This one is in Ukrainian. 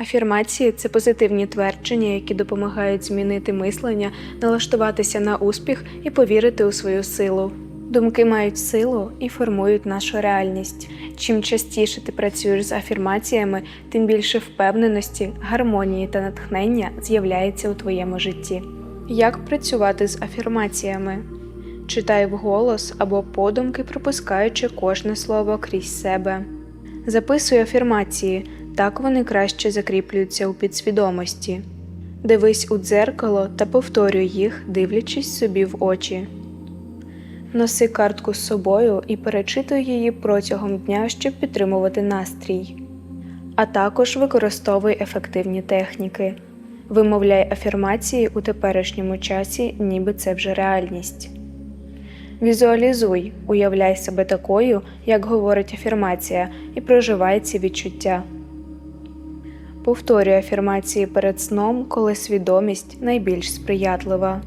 Афірмації це позитивні твердження, які допомагають змінити мислення, налаштуватися на успіх і повірити у свою силу. Думки мають силу і формують нашу реальність. Чим частіше ти працюєш з афірмаціями, тим більше впевненості, гармонії та натхнення з'являється у твоєму житті. Як працювати з афірмаціями? Читай вголос або подумки, пропускаючи кожне слово крізь себе. Записуй афірмації, так вони краще закріплюються у підсвідомості. Дивись у дзеркало та повторюй їх, дивлячись собі в очі. Носи картку з собою і перечитуй її протягом дня, щоб підтримувати настрій. А також використовуй ефективні техніки. Вимовляй афірмації у теперішньому часі, ніби це вже реальність. Візуалізуй, уявляй себе такою, як говорить афірмація, і проживай ці відчуття. Повторюй афірмації перед сном, коли свідомість найбільш сприятлива.